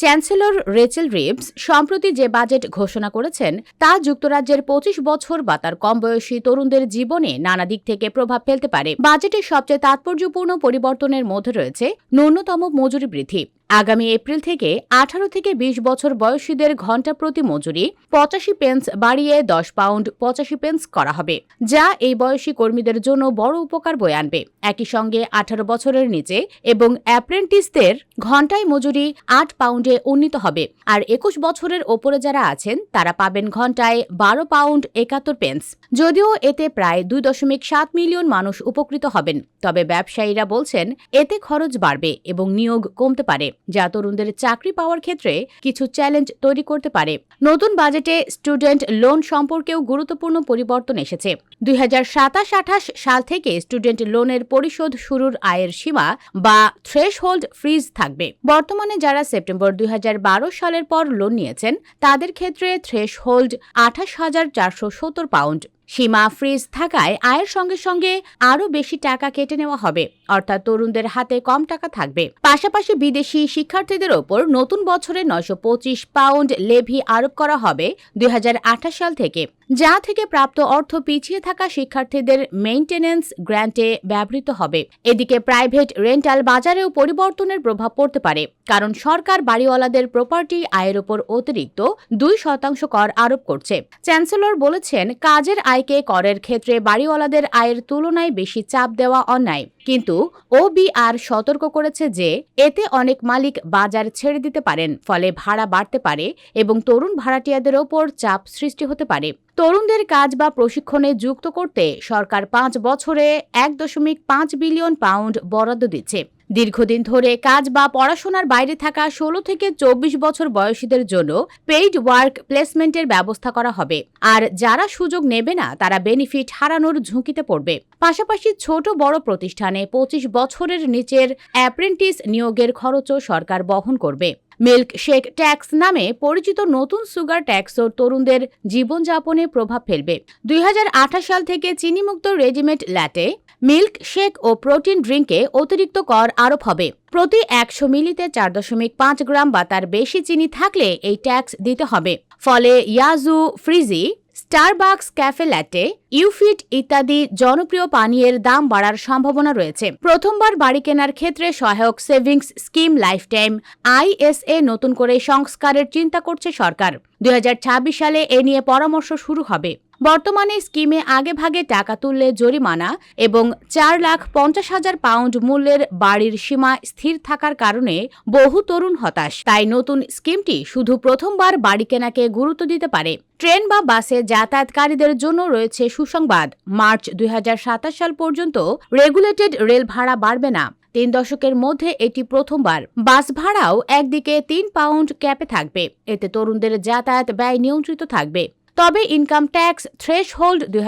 Chancellor Rachel Reeves সম্প্রতি যে budget ঘোষণা করেছেন, তা যুক্তরাজ্যের পঁচিশ বছর বা তার কম বয়সী তরুণদের জীবনে নানা দিক থেকে প্রভাব ফেলতে পারে। বাজেটের সবচেয়ে তাৎপর্যপূর্ণ পরিবর্তনের মধ্যে রয়েছে ন্যূনতম মজুরি বৃদ্ধি। আগামী এপ্রিল থেকে আঠারো থেকে ২০ বছর বয়সীদের ঘণ্টা প্রতি মজুরি পঁচাশি পেন্স বাড়িয়ে দশ পাউন্ড পঁচাশি পেন্স করা হবে, যা এই বয়সী কর্মীদের জন্য বড় উপকার বয়ে আনবে। একই সঙ্গে আঠারো বছরের নিচে এবং অ্যাপ্রেন্টিসদের ঘন্টায় মজুরি আট পাউন্ডে উন্নীত হবে, আর একুশ বছরের ওপরে যারা আছেন, তারা পাবেন ঘন্টায় বারো পাউন্ড একাত্তর পেন্স। যদিও এতে প্রায় দুই দশমিক সাত মিলিয়ন মানুষ উপকৃত হবেন, তবে ব্যবসায়ীরা বলছেন, এতে খরচ বাড়বে এবং নিয়োগ কমতে পারে। যা তরুণদের চাকরি পাওয়ার ক্ষেত্রে কিছু চ্যালেঞ্জ তৈরি করতে পারে। নতুন বাজেটে স্টুডেন্ট লোন সম্পর্কেও গুরুত্বপূর্ণ পরিবর্তন এসেছে। দুই হাজার সাতাশ আঠাশ সাল থেকে স্টুডেন্ট লোনের পরিশোধ শুরুর আয়ের সীমা বা থ্রেশ হোল্ড ফ্রিজ থাকবে। বর্তমানে যারা সেপ্টেম্বর দুই হাজার বারো সালের পর লোন নিয়েছেন, তাদের ক্ষেত্রে থ্রেশ হোল্ড আঠাশ হাজার চারশো সত্তর পাউন্ড সীমা ফ্রিজ থাকায় আয়ের সঙ্গে সঙ্গে আরও বেশি টাকা কেটে নেওয়া হবে। অর্থাৎ তরুণদের হাতে কম টাকা থাকবে। পাশাপাশি বিদেশি শিক্ষার্থীদের ওপর নতুন বছরে নয়শো পঁচিশ পাউন্ড লেভি আরোপ করা হবে দুই হাজার আঠাশ সাল থেকে। যা থেকে প্রাপ্ত অর্থ পিছিয়ে থাকা শিক্ষার্থীদের মেইনটেনেন্স গ্র্যান্টে ব্যবহৃত হবে। এদিকে প্রাইভেট রেন্টাল বাজারেও পরিবর্তনের প্রভাব পড়তে পারে, কারণ সরকার বাড়িওয়ালাদের প্রপার্টি আয়ের ওপর অতিরিক্ত দুই শতাংশ কর আরোপ করছে। চ্যান্সেলর বলেছেন, কাজের আয়কে করের ক্ষেত্রে বাড়িওয়ালাদের আয়ের তুলনায় বেশি চাপ দেওয়া অন্যায়। কিন্তু ওবিআর সতর্ক করেছে যে এতে অনেক মালিক বাজার ছেড়ে দিতে পারেন, ফলে ভাড়া বাড়তে পারে এবং তরুণ ভাড়াটিয়াদের ওপর চাপ সৃষ্টি হতে পারে। তরুণদের কাজ বা প্রশিক্ষণে যুক্ত করতে সরকার পাঁচ বছরে এক দশমিক পাঁচ বিলিয়ন পাউন্ড বরাদ্দ দিচ্ছে। দীর্ঘদিন ধরে কাজ বা পড়াশোনার বাইরে থাকা ষোলো থেকে চব্বিশ বছর বয়সীদের জন্য পেইড ওয়ার্ক প্লেসমেন্টের ব্যবস্থা করা হবে। আর যারা সুযোগ নেবে না, তারা বেনিফিট হারানোর ঝুঁকিতে পড়বে। পাশাপাশি ছোট বড় প্রতিষ্ঠানে পঁচিশ বছরের নিচের অ্যাপ্রেন্টিস নিয়োগের খরচও সরকার বহন করবে। মিল্ক শেক ট্যাক্স নামে পরিচিত নতুন সুগার ট্যাক্সও তরুণদের জীবনযাপনে প্রভাব ফেলবে। দুই হাজার আঠাশ সাল থেকে চিনিমুক্ত রেজিমেন্ট ল্যাটে মিল্ক শেক ও প্রোটিন ড্রিঙ্কে অতিরিক্ত কর আরোপ হবে। প্রতি একশো মিলিতে চার দশমিক পাঁচ গ্রাম বা তার বেশি চিনি থাকলে এই ট্যাক্স দিতে হবে। ফলে Yazoo, Frijj, Starbucks cafe latte, UFit ইত্যাদি জনপ্রিয় পানীয়ের দাম বাড়ার সম্ভাবনা রয়েছে। প্রথমবার বাড়ি কেনার ক্ষেত্রে সহায়ক savings scheme life time ISA নতুন করে সংস্কারের চিন্তা করছে সরকার। দুই হাজার ছাব্বিশ সালে এ নিয়ে পরামর্শ শুরু হবে। বর্তমানে স্কিমে আগে ভাগে টাকা তুললে জরিমানা এবং চার লাখ পঞ্চাশ হাজার পাউন্ড মূল্যের বাড়ির সীমা স্থির থাকার কারণে বহু তরুণ হতাশ। তাই নতুন স্কিমটি শুধু প্রথমবার বাড়ি কেনাকে গুরুত্ব দিতে পারে। ট্রেন বা বাসে যাতায়াতকারীদের জন্য রয়েছে সুসংবাদ, মার্চ দুই হাজার সাতাশ সাল পর্যন্ত রেগুলেটেড রেল ভাড়া বাড়বে না। তিন দশকের মধ্যে এটি প্রথমবার। বাস ভাড়াও একদিকে তিন পাউন্ড ক্যাপে থাকবে। এতে তরুণদের যাতায়াত ব্যয় নিয়ন্ত্রিত থাকবে। তবে ইনকাম ট্যাক্স থ্রেশ হোল্ড দুই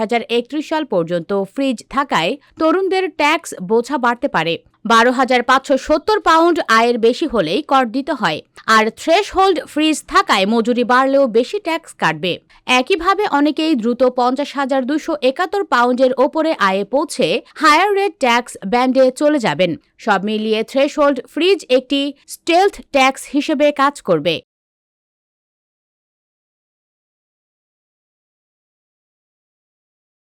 সাল পর্যন্ত ফ্রিজ থাকায় তরুণদের ট্যাক্স বোঝা বাড়তে পারে। বারো হাজার পাঁচশো সত্তর পাউন্ড আয়ের বেশি হলেই কর দিতে হয়। আর থ্রেশ হোল্ড ফ্রিজ থাকায় মজুরি বাড়লেও বেশি ট্যাক্স কাটবে। একইভাবে অনেকেই দ্রুত পঞ্চাশ হাজার দুশো একাত্তর পাউন্ডের ওপরে আয়ে পৌঁছে হায়ার রেট ট্যাক্স ব্যান্ডে চলে যাবেন। সব মিলিয়ে থ্রেশ হোল্ড ফ্রিজ একটি স্টেলথ ট্যাক্স হিসেবে কাজ করবে।